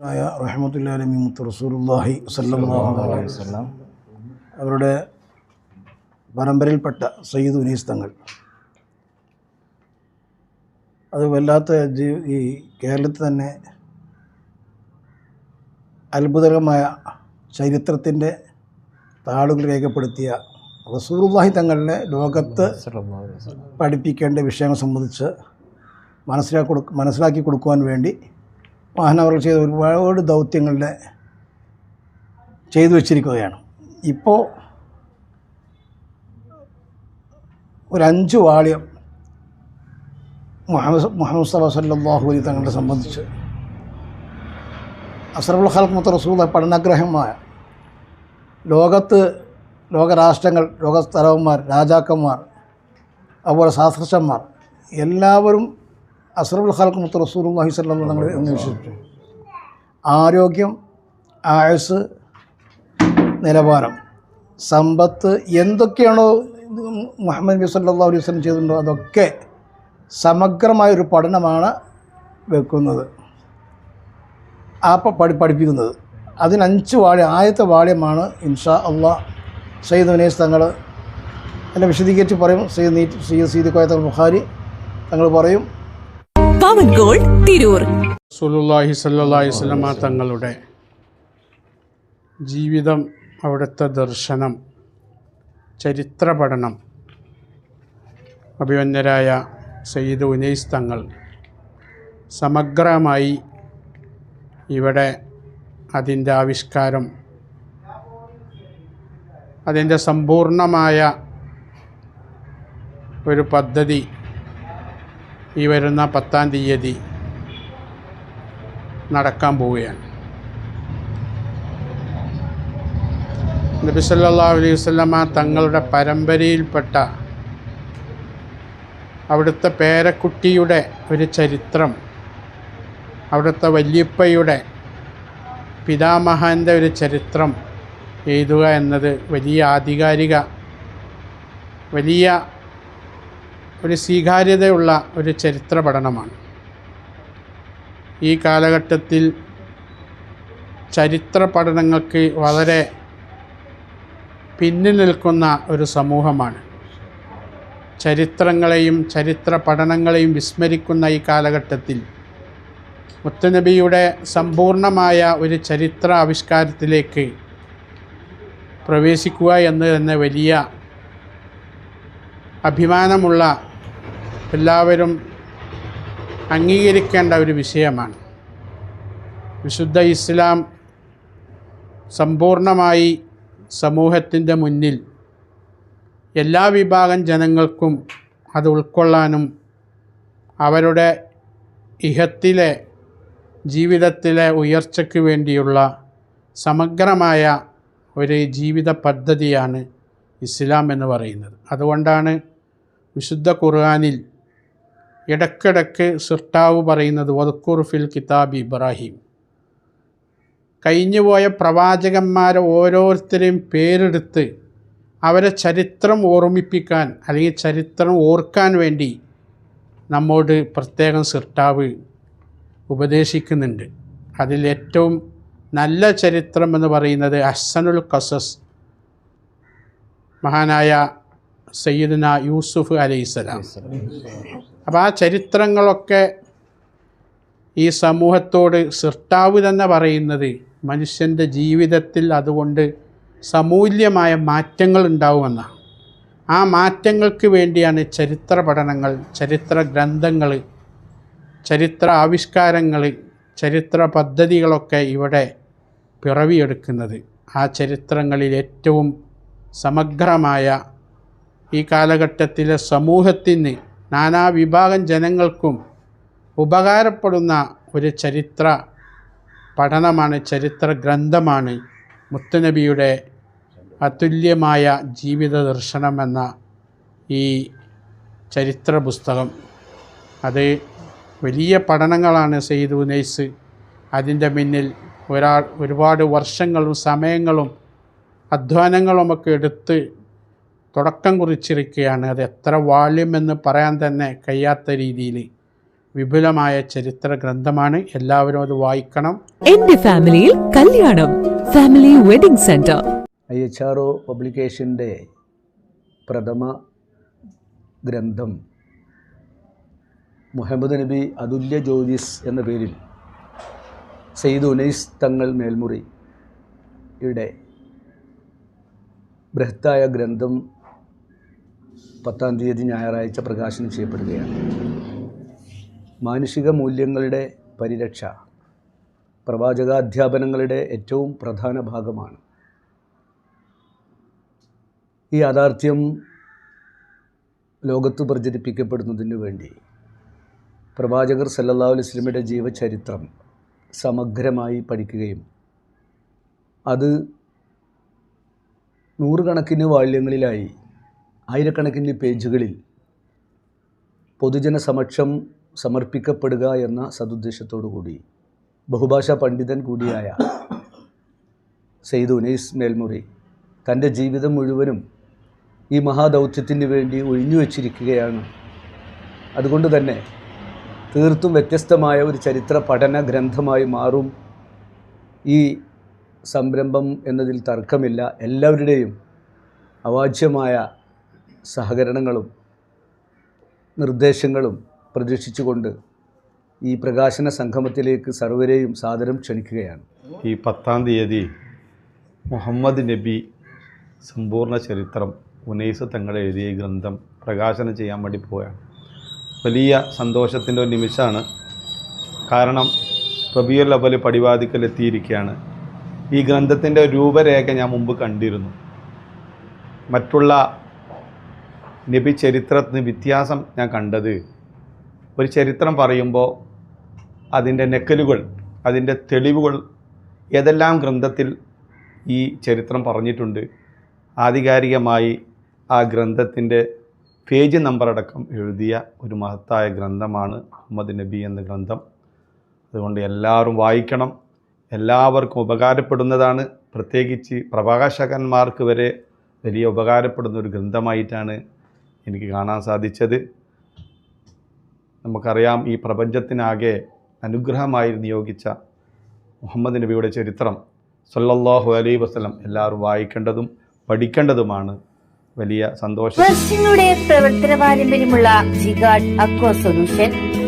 ആയ റഹ്മത്തുല്ലാലമി മുത്ത് റസൂലുള്ളാഹി സല്ലാഹു അലൈഹി വസല്ലം അവരുടെ പരമ്പരയിൽപ്പെട്ട സയ്യിദ് ഉനീസ് തങ്ങൾ അത് വല്ലാത്ത ജീ- ഈ കേരളത്തിൽ തന്നെ അത്ഭുതകരമായ ചരിത്രത്തിന്റെ താളുകൾ രേഖപ്പെടുത്തിയ റസൂലുള്ളാഹി തങ്ങളുടെ ലോകത്ത് പഠിപ്പിക്കേണ്ട വിഷയങ്ങൾ സംബന്ധിച്ച് മനസ്സിലാക്കി കൊടു മനസ്സിലാക്കി കൊടുക്കുവാൻ വേണ്ടി മഹാനവർ ചെയ്ത ഒരുപാട് ദൗത്യങ്ങളുടെ ചെയ്തു വച്ചിരിക്കുകയാണ്. ഇപ്പോൾ ഒരു അഞ്ച് വാള്യം മുഹമ്മദ് മുഹമ്മദ് മുസ്തഫ സല്ലാഹു തങ്ങളെ സംബന്ധിച്ച് അസറുൽ ഖൽക്ക് മുത്ത റസൂദ പഠനാഗ്രഹമായ ലോകത്ത് ലോകരാഷ്ട്രങ്ങൾ ലോകസ്ഥലവന്മാർ രാജാക്കന്മാർ അതുപോലെ ശാസ്ത്രജ്ഞന്മാർ എല്ലാവരും അസറുൽ ഖൽക്ക് മുത്ത റസൂലുള്ളാഹി സ്വല്ലല്ലാഹു നമ്മൾ എന്ന് വിശ്വസിച്ചു ആരോഗ്യം ആയുസ് നിലവാരം സമ്പത്ത് എന്തൊക്കെയാണോ മുഹമ്മദ് നബി സല്ലാ അലൈഹി വസ്ലം ചെയ്തിട്ടുണ്ടോ അതൊക്കെ സമഗ്രമായൊരു പഠനമാണ് വെക്കുന്നത്. ആ പഠി പഠിപ്പിക്കുന്നത്. അതിനഞ്ച് വാള്യം ആദ്യത്തെ വാള്യമാണ് ഇൻഷാ അള്ളാഹ് സയ്യിദ് വിനേസ് തങ്ങൾ എന്നെ വിശദീകരിച്ച് പറയും. സയ്യിദ് നീറ്റ് സയ്യിദ് സീദ് കോയത്തൽ ബുഖാരി തങ്ങൾ പറയും. പവൻ ഗോൾഡ് തിരൂർ. സുലുല്ലാഹി സല്ലാഹി സ്വലമ തങ്ങളുടെ ജീവിതം അവിടുത്തെ ദർശനം ചരിത്ര പഠനം അഭിമന്യരായ സയ്യിദ് ഉനൈസ് തങ്ങൾ സമഗ്രമായി ഇവിടെ അതിന്റെ ആവിഷ്കാരം അതിന്റെ സമ്പൂർണമായ ഒരു പദ്ധതി ഈ വരുന്ന പത്താം തീയതി നടക്കാൻ പോവുകയാണ്. നബി അലൈഹി വസല്ലമ തങ്ങളുടെ പരമ്പരയിൽപ്പെട്ട അവിടുത്തെ പേരക്കുട്ടിയുടെ ഒരു ചരിത്രം അവിടുത്തെ വല്യപ്പയുടെ പിതാമഹന്റെ ഒരു ചരിത്രം എഴുതുക എന്നത് വലിയ ആധികാരിക വലിയ ഒരു സ്വീകാര്യതയുള്ള ഒരു ചരിത്ര പഠനമാണ്. ഈ കാലഘട്ടത്തിൽ ചരിത്ര പഠനങ്ങൾക്ക് വളരെ പിന്നിൽ നിൽക്കുന്ന ഒരു സമൂഹമാണ്. ചരിത്രങ്ങളെയും ചരിത്ര പഠനങ്ങളെയും വിസ്മരിക്കുന്ന ഈ കാലഘട്ടത്തിൽ മുത്തനബിയുടെ സമ്പൂർണമായ ഒരു ചരിത്ര ആവിഷ്കാരത്തിലേക്ക് പ്രവേശിക്കുക എന്ന് തന്നെ വലിയ അഭിമാനമുള്ള എല്ലാവരും അംഗീകരിക്കേണ്ട ഒരു വിഷയമാണ്. വിശുദ്ധ ഇസ്ലാം സമ്പൂർണമായി സമൂഹത്തിന്റെ മുന്നിൽ എല്ലാ വിഭാഗം ജനങ്ങൾക്കും അത് ഉൾക്കൊള്ളാനും അവരുടെ ഇഹത്തിലെ ജീവിതത്തിലെ ഉയർച്ചയ്ക്ക് വേണ്ടിയുള്ള സമഗ്രമായ ഒരു ജീവിത പദ്ധതിയാണ് ഇസ്ലാം എന്ന് പറയുന്നത്. അതുകൊണ്ടാണ് വിശുദ്ധ ഖുർആനിൽ ഇടക്കിടക്ക് സിർട്ടാവ് പറയുന്നത് വദക്കുർഫിൽ കിതാബ് ഇബ്രാഹിം. കഴിഞ്ഞുപോയ പ്രവാചകന്മാരെ ഓരോരുത്തരെയും പേരെടുത്ത് അവരെ ചരിത്രം ഓർമ്മിപ്പിക്കാൻ അല്ലെങ്കിൽ ചരിത്രം ഓർക്കാൻ വേണ്ടി നമ്മോട് പ്രത്യേകം സിർട്ടാവ് ഉപദേശിക്കുന്നുണ്ട്. അതിലേറ്റവും നല്ല ചരിത്രം എന്ന് പറയുന്നത് അഹ്സനുൽ കസസ് മഹാനായ സയ്യിദന യൂസുഫ് അലൈഹിസ്സലാം അപ്പോൾ ആ ചരിത്രങ്ങളൊക്കെ ഈ സമൂഹത്തോട് സൃഷ്ടാവ് തന്നെ പറയുന്നത് മനുഷ്യന്റെ ജീവിതത്തിൽ അതുകൊണ്ട് സമൂല്യമായ മാറ്റങ്ങൾ ഉണ്ടാവുമെന്നാണ്. ആ മാറ്റങ്ങൾക്ക് വേണ്ടിയാണ് ചരിത്ര പഠനങ്ങൾ ചരിത്ര ഗ്രന്ഥങ്ങൾ ചരിത്ര ആവിഷ്കാരങ്ങൾ ചരിത്ര പദ്ധതികളൊക്കെ ഇവിടെ പിറവിയെടുക്കുന്നത്. ആ ചരിത്രങ്ങളിൽ ഏറ്റവും സമഗ്രമായ ഈ കാലഘട്ടത്തിലെ സമൂഹത്തിന് നാനാവിഭാഗം ജനങ്ങൾക്കും ഉപകാരപ്പെടുന്ന ഒരു ചരിത്ര പഠനമാണ് ചരിത്ര ഗ്രന്ഥമാണ് മുത്തുനബിയുടെ അതുല്യമായ ജീവിത ദർശനം എന്ന ഈ ചരിത്ര പുസ്തകം. അത് വലിയ പഠനങ്ങളാണ് സെയ്ദ് ഉനൈസ്. അതിന്റെ മുന്നിൽ ഒരാൾ ഒരുപാട് വർഷങ്ങളും സമയങ്ങളും അധ്വാനങ്ങളുമൊക്കെ എടുത്ത് തുടക്കം കുറിച്ചിരിക്കുകയാണ്. അത് എത്ര വാല്യം എന്ന് പറയാൻ തന്നെ കഴിയാത്ത രീതിയിൽ വിപുലമായ ചരിത്ര ഗ്രന്ഥമാണ്. എല്ലാവരും അത് വായിക്കണം. എന്റെ ഫാമിലിയിൽ കല്യാണം. Family wedding centre. I H R O പബ്ലിക്കേഷന്റെ പ്രഥമ ഗ്രന്ഥം മുഹമ്മദ് നബി അതുല്യ ജ്യോതിസ് എന്ന പേരിൽ സെയ്ദ് ഉനൈസ് തങ്ങൾ മേൽമുറിയുടെ ബൃഹത്തായ ഗ്രന്ഥം പത്താം തീയതി ഞായറാഴ്ച പ്രകാശനം ചെയ്യപ്പെടുകയാണ്. മാനുഷിക മൂല്യങ്ങളുടെ പരിരക്ഷ പ്രവാചകാധ്യാപനങ്ങളുടെ ഏറ്റവും പ്രധാന ഭാഗമാണ്. ഈ യാഥാർത്ഥ്യം ലോകത്ത് പ്രചരിപ്പിക്കപ്പെടുന്നതിന് വേണ്ടി പ്രവാചകർ സല്ലല്ലാഹു അലൈഹി വസല്ലമയുടെ ജീവചരിത്രം സമഗ്രമായി പഠിക്കുകയും അത് നൂറുകണക്കിന് വാള്യങ്ങളിലായി ആയിരക്കണക്കിന് പേജുകളിൽ പൊതുജന സമക്ഷം സമർപ്പിക്കപ്പെടുക എന്ന സതുദ്ദേശത്തോടു കൂടി ബഹുഭാഷാ പണ്ഡിതൻ കൂടിയായ സെയ്ദ് ഉനൈസ് മേൽമുറി തന്റെ ജീവിതം മുഴുവനും ഈ മഹാദൗത്യത്തിന് വേണ്ടി ഒഴിഞ്ഞു വച്ചിരിക്കുകയാണ്. അതുകൊണ്ട് തന്നെ തീർത്തും വ്യത്യസ്തമായ ഒരു ചരിത്ര പഠന ഗ്രന്ഥമായി മാറും. ഈ സംരംഭം എന്നതിൽ തർക്കമില്ല. എല്ലാവരുടെയും അവാച്യമായ സഹകരണങ്ങളും നിർദ്ദേശങ്ങളും പ്രതീക്ഷിച്ചുകൊണ്ട് ഈ പ്രകാശന സംഗമത്തിലേക്ക് സർവരെയും സാദരം ക്ഷണിക്കുകയാണ്. ഈ പത്താം തീയതി മുഹമ്മദ് നബി സമ്പൂർണ ചരിത്രം ഉനൈസ് തങ്ങളെ എഴുതിയ ഗ്രന്ഥം പ്രകാശനം ചെയ്യാൻ വേണ്ടി പോവുകയാണ്. വലിയ സന്തോഷത്തിന്റെ ഒരു നിമിഷമാണ്. കാരണം റബിയുൽ അവൽ പടിവാതിക്കൽ എത്തിയിരിക്കുകയാണ്. ഈ ഗ്രന്ഥത്തിന്റെ രൂപരേഖ ഞാൻ മുമ്പ് കണ്ടിരുന്നു. മറ്റുള്ള നബി ചരിത്രത്തിന് വ്യത്യാസം ഞാൻ കണ്ടത്. ഒരു ചരിത്രം പറയുമ്പോൾ അതിന്റെ നെക്കലുകൾ അതിന്റെ തെളിവുകൾ ഏതെല്ലാം ഗ്രന്ഥത്തിൽ ഈ ചരിത്രം പറഞ്ഞിട്ടുണ്ട്. ആധികാരികമായി ആ ഗ്രന്ഥത്തിന്റെ പേജ് നമ്പറടക്കം എഴുതിയ ഒരു മഹത്തായ ഗ്രന്ഥമാണ് മുഹമ്മദ് നബി എന്ന ഗ്രന്ഥം. അതുകൊണ്ട് എല്ലാവരും വായിക്കണം. എല്ലാവർക്കും ഉപകാരപ്പെടുന്നതാണ്. പ്രത്യേകിച്ച് പ്രഭാഷകന്മാർക്ക് വരെ വലിയ ഉപകാരപ്പെടുന്ന ഒരു ഗ്രന്ഥമായിട്ടാണ് എനിക്ക് കാണാൻ സാധിച്ചത്. നമുക്കറിയാം ഈ പ്രപഞ്ചത്തിനാകെ അനുഗ്രഹമായി നിയോഗിച്ച മുഹമ്മദ് നബിയുടെ ചരിത്രം സല്ലല്ലാഹു അലൈ വസല്ലം എല്ലാവരും വായിക്കേണ്ടതും പഠിക്കേണ്ടതുമാണ്. വലിയ സന്തോഷം. പ്രവർത്തന പാരമ്പര്യമുള്ള ജിഗാഡ് സൊല്യൂഷൻ